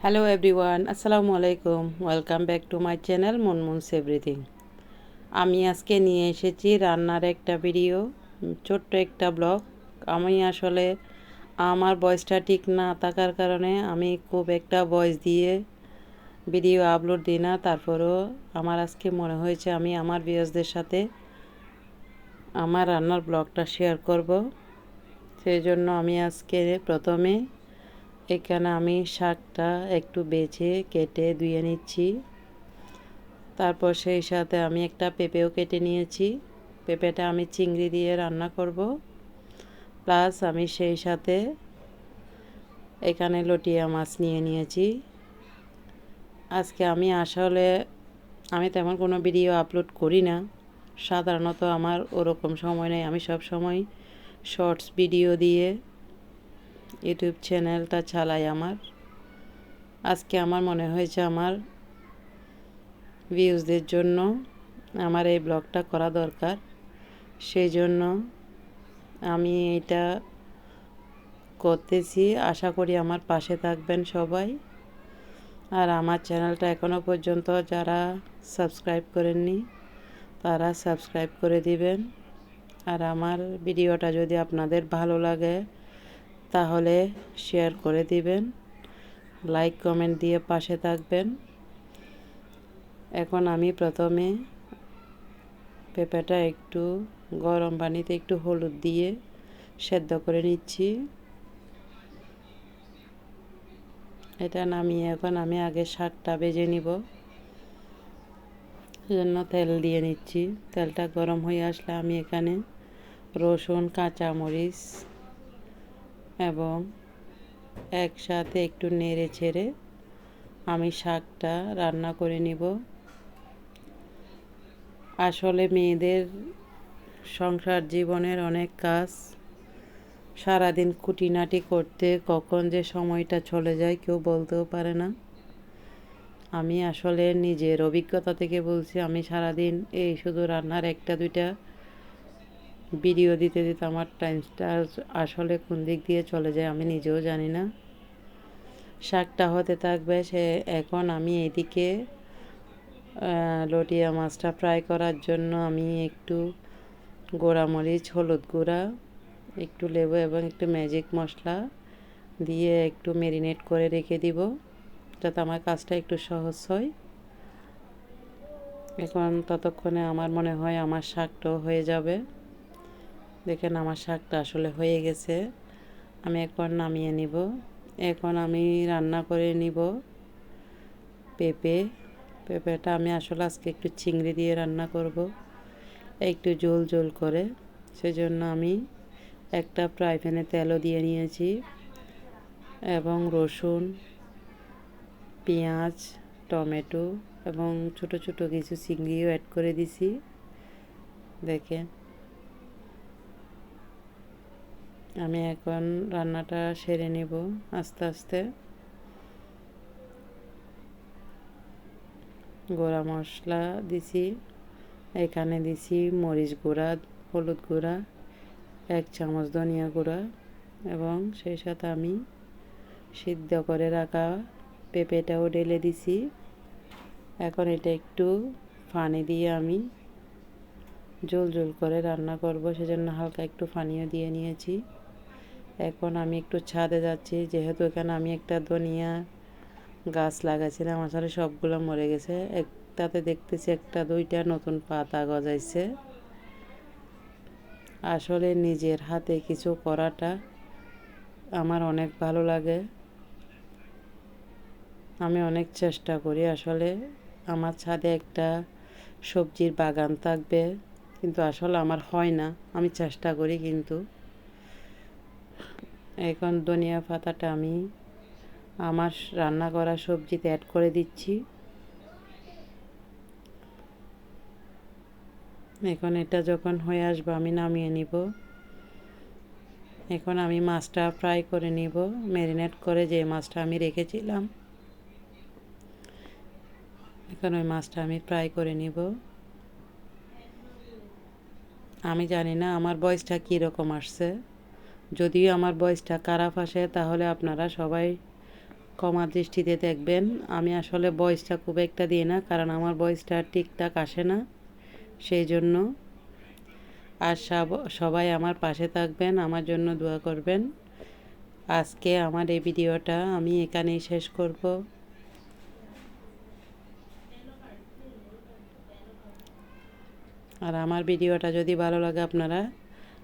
Hello everyone আসসালামু আলাইকুম welcome back to my channel Munmun's everything আমি আজকে নিয়ে এসেছি রান্নার একটা ভিডিও ছোট্ট একটা ব্লগ আমি আসলে আমার ভয়েসটা ঠিক না থাকার কারণে আমি খুব একটা ভয়েস দিয়ে ভিডিও আপলোড দিই না। তারপরেও আমার আজকে মনে হয়েছে আমি আমার ভিউজদের সাথে আমার রান্নার ব্লগটা শেয়ার করব। সেই জন্য আমি আজকে প্রথমে এখানে আমি শাকটা একটু বেছে কেটে ধুয়ে নিচ্ছি। তারপর সেই সাথে আমি একটা পেঁপেও কেটে নিয়েছি। পেঁপেটা আমি চিংড়ি দিয়ে রান্না করব। প্লাস আমি সেই সাথে এখানে লটিয়া মাছ নিয়ে নিয়েছি। আজকে আমি আসলে, আমি তেমন কোনো ভিডিও আপলোড করি না। সাধারণত আমার ওরকম সময় নেই। আমি সব সময় শর্টস ভিডিও দিয়ে ইউটিউব চ্যানেলটা চালাই আমার। আজকে আমার মনে হয়েছে আমার ভিউজদের জন্য আমার এই ব্লগটা করা দরকার। সেই জন্য আমি এটা করতেছি। আশা করি আমার পাশে থাকবেন সবাই। আর আমার চ্যানেলটা এখনও পর্যন্ত যারা সাবস্ক্রাইব করেননি, তারা সাবস্ক্রাইব করে দিবেন। আর আমার ভিডিওটা যদি আপনাদের ভালো লাগে তাহলে শেয়ার করে দিবেন লাইক কমেন্ট দিয়ে পাশে থাকবেন। এখন আমি প্রথমে পেঁপেটা একটু গরম পানিতে একটু হলুদ দিয়ে সেদ্ধ করে নিচ্ছি। এটা নামিয়ে এখন আমি আগে শাকটা বেজে নিব জন্য তেল দিয়ে নিচ্ছি। তেলটা গরম হয়ে আসলে আমি এখানে রসুন, কাঁচামরিচ এবং একসাথে একটু নেড়ে ছেড়ে আমি শাকটা রান্না করে নিব। আসলে মেয়েদের সংসার জীবনের অনেক কাজ। সারাদিন খুঁটিনাটি করতে কখন যে সময়টা চলে যায় কেউ বলতেও পারে না। আমি আসলে নিজের অভিজ্ঞতা থেকে বলছি, আমি সারাদিন এই শুধু রান্নার একটা দুইটা ভিডিও দিতে দিতে আমার টাইমটা আসলে কোন দিক দিয়ে চলে যায় আমি নিজেও জানি না। শাকটা হতে থাকবে সে এখন আমি এদিকে লটিয়া মাছটা ফ্রাই করার জন্য আমি একটু গোড়ামরিচ, হলুদ গুঁড়া, একটু লেবু এবং একটু ম্যাজিক মশলা দিয়ে একটু ম্যারিনেট করে রেখে দিব যাতে আমার কাজটা একটু সহজ হয়। এখন ততক্ষণে আমার মনে হয় আমার শাকটাও হয়ে যাবে। দেখেন আমার শাকটা আসলে হয়ে গেছে। আমি এখন নামিয়ে নিব। এখন আমি রান্না করে নিব পেঁপে। পেঁপেটা আমি আসলে আজকে একটু চিংড়ি দিয়ে রান্না করব। একটু জোল জোল করে। সেজন্য আমি একটা ফ্রাই প্যানে তেলও দিয়ে নিয়েছি এবং রসুন, পেঁয়াজ, টমেটো এবং ছোট ছোট কিছু চিংড়িও অ্যাড করে দিছি। দেখেন। আমি এখন রান্নাটা সেরে নেব আস্তে আস্তে। গোড়া মশলা দিছি, এখানে দিছি মরিচ গুঁড়া, হলুদ গুঁড়া, এক চামচ ধনিয়া গুঁড়া এবং সেই সাথে আমি সিদ্ধ করে রাখা পেঁপেটাও ঢেলে দিছি। এখন এটা একটু পানি দিয়ে আমি জল জল করে রান্না করব, সেজন্য হালকা একটু পানিও দিয়ে নিয়েছি। এখন আমি একটু ছাদে যাচ্ছি, যেহেতু এখানে আমি একটা ধনিয়া গাছ লাগাইছিলাম আসলে সবগুলো মরে গেছে। একটাতে দেখতেছি একটা দুইটা নতুন পাতা গজাইছে। আসলে নিজের হাতে কিছু করাটা আমার অনেক ভালো লাগে। আমি অনেক চেষ্টা করি, আসলে আমার ছাদে একটা সবজির বাগান থাকবে, কিন্তু আসলে আমার হয় না। আমি চেষ্টা করি কিন্তু। এখন ধনিয়া পাতাটা আমি আমার রান্না করা সবজিতে অ্যাড করে দিচ্ছি। এখন এটা যখন হয়ে আসবে, আমি নামিয়ে নিব। এখন আমি মাছটা ফ্রাই করে নিব। ম্যারিনেট করে যে মাছটা আমি রেখেছিলাম, এখন ওই মাছটা আমি ফ্রাই করে নিব। আমি জানি না আমার বয়সটা কীরকম আসছে। যদিও আমার বয়সটা খারাপ আসে, তাহলে আপনারা সবাই ক্ষমা দৃষ্টিতে দেখবেন। আমি আসলে ভয়েসটা খুব একটা দিই না, কারণ আমার ভয়েসটা ঠিকঠাক আসে না। সেই জন্য আর সব- সবাই আমার পাশে থাকবেন, আমার জন্য দোয়া করবেন। আজকে আমার এই ভিডিওটা আমি এখানেই শেষ করব। আর আমার ভিডিওটা যদি ভালো লাগে আপনারা